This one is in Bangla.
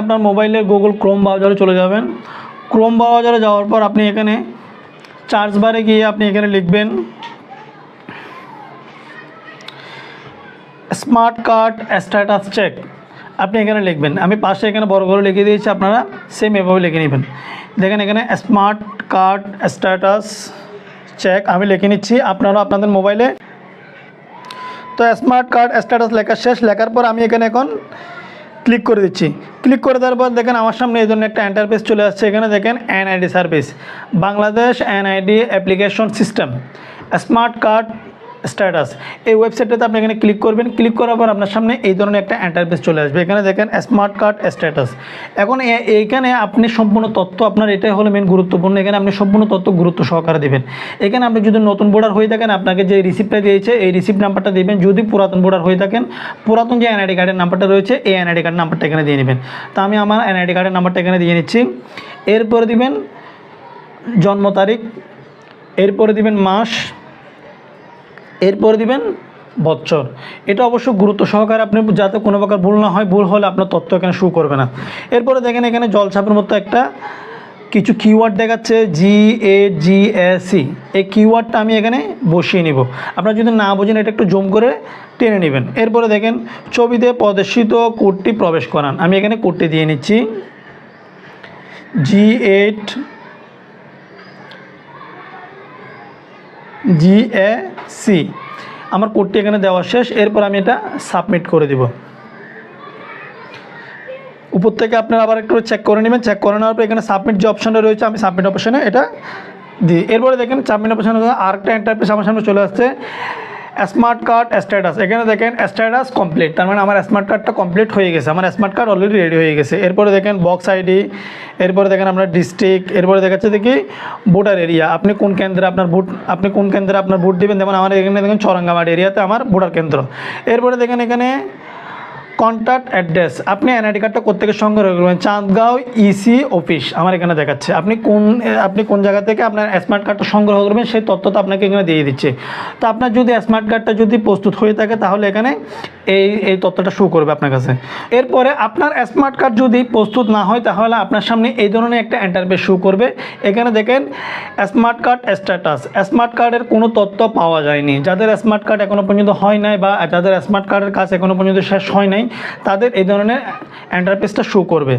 আপনার মোবাইলে গুগল ক্রোম ব্রাউজারে চলে যাবেন। ক্রোম ব্রাউজারে যাওয়ার পর আপনি এখানে চার্জ বারে গিয়ে আপনি এখানে লিখবেন, স্মার্ট কার্ড স্ট্যাটাস চেক। আপনি এখানে লিখবেন। আমি পাশে এখানে বড় করে লিখে দিয়েছি, আপনারা সেম এভাবে লিখে নেবেন। দেখেন এখানে স্মার্ট কার্ড স্ট্যাটাস চেক, আমি লিখে নিচ্ছি। আপনারা আপনাদের মোবাইলে তো স্মার্ট কার্ড স্ট্যাটাস লেখা শেষ, লেখার পর আমি এখানে এখন ক্লিক করে দিচ্ছি। ক্লিক করে দেওয়ার পর দেখেন আমার সামনে এই জন্য একটা এন্টারপেজ চলে আসছে। এখানে দেখেন NID service Bangladesh NID application system smart card status এই ওয়েবসাইটটাতে আপনি এখানে ক্লিক করবেন। ক্লিক করার পর আপনার সামনে এই ধরনের একটা এন্টারপেজ চলে আসবে। এখানে দেখেন স্মার্ট কার্ড স্ট্যাটাস এখন এইখানে আপনি সম্পূর্ণ তথ্য আপনার এটাই হলো মেন গুরুত্বপূর্ণ। এখানে আপনি সম্পূর্ণ তথ্য গুরুত্ব সহকারে দেবেন। এখানে আপনি যদি নতুন বোর্ডার হয়ে থাকেন, আপনাকে যে রিসিপ্টটা দিয়েছে, এই রিসিপ্ট নাম্বারটা দিবেন। যদি পুরাতন বোর্ডার হয়ে থাকেন, পুরাতন যে এনআইডি কার্ডের নাম্বারটা রয়েছে, এই এনআইডি কার্ড নাম্বারটা এখানে দিয়ে নেবেন। তা আমি আমার এনআইডি কার্ডের নাম্বারটা এখানে দিয়ে নিচ্ছি। এরপরে দিবেন জন্ম তারিখ। এরপরে দিবেন মাস। এরপরে দিবেন? বছর এটা অবশ্য গুরুত্ব সহকারে আপনি যাতে কোনো প্রকার ভুল না হয়, ভুল হলে আপনার তথ্য এখানে শু করবে না। এরপরে দেখেন এখানে জলছাপের মতো একটা কিছু কিওয়ার্ড দেখাচ্ছে জি এ জি সি এই কিওয়ার্ডটা আমি এখানে বসিয়ে নিব। আপনারা যদি না বোঝেন, এটা একটু জুম করে টেনে নেবেন। এরপরে দেখেন, ছবিতে প্রদর্শিত কোডটি প্রবেশ করান। আমি এখানে কোডটি দিয়ে নিচ্ছি। জি এইট জি এ সি আমার কোডটি এখানে দেওয়া শেষ, এরপর আমি এটা সাবমিট করে দিব। উপর থেকে আপনারা আবার একটু চেক করে নেবেন। চেক করে নেওয়ার পর এখানে সাবমিট যে অপশানটা রয়েছে, আমি সাবমিট অপশানে এটা দিই। এরপরে দেখেন সাবমিট অপশানে আরেকটা ইন্টারফেস আমার সামনে চলে আসছে। স্মার্ট কার্ড স্ট্যাটাস এখানে দেখেন স্ট্যাটাস কমপ্লিট তার মানে আমার স্মার্ট কার্ডটা কমপ্লিট হয়ে গেছে। আমার স্মার্ট কার্ড অলরেডি রেডি হয়ে গেছে। এরপরে দেখেন বক্স আইডি এরপরে দেখেন আপনার ডিস্ট্রিক্ট এরপরে দেখাচ্ছে দেখি ভোটার এরিয়া আপনি কোন কেন্দ্রে আপনার ভোট আপনি কোন কেন্দ্রে আপনার ভোট দেবেন? যেমন আমার এখানে দেখেন, চরঙ্গামাটি এরিয়াতে আমার ভোটার কেন্দ্র। এরপরে দেখেন এখানে কন্ট্যাক্ট অ্যাড্রেস আপনি এনআইডি কার্ডটা কোথেকে সংগ্রহ করবেন চাঁদগাঁও ইসি অফিস আমার এখানে দেখাচ্ছে। আপনি কোন আপনি কোন জায়গা থেকে আপনার স্মার্ট কার্ডটা সংগ্রহ করবেন, সেই তথ্যটা আপনাকে এখানে দিয়ে দিচ্ছে। তো আপনার যদি স্মার্ট কার্ডটা যদি প্রস্তুত হয়ে থাকে, তাহলে এখানে এই এই তথ্যটা শো করবে আপনার কাছে। এরপরে আপনার স্মার্ট কার্ড যদি প্রস্তুত না হয়, তাহলে আপনার সামনে এই ধরনের একটা এন্টারপেজ শো করবে। এখানে দেখেন স্মার্ট কার্ড স্ট্যাটাস স্মার্ট কার্ডের কোনো তথ্য পাওয়া যায়নি। যাদের স্মার্ট কার্ড এখনও পর্যন্ত হয় নাই বা যাদের স্মার্ট কার্ডের কাজ এখনও পর্যন্ত শেষ হয় নাই, তাদের এই ধরনের এন্টারপেজটা শো করবে।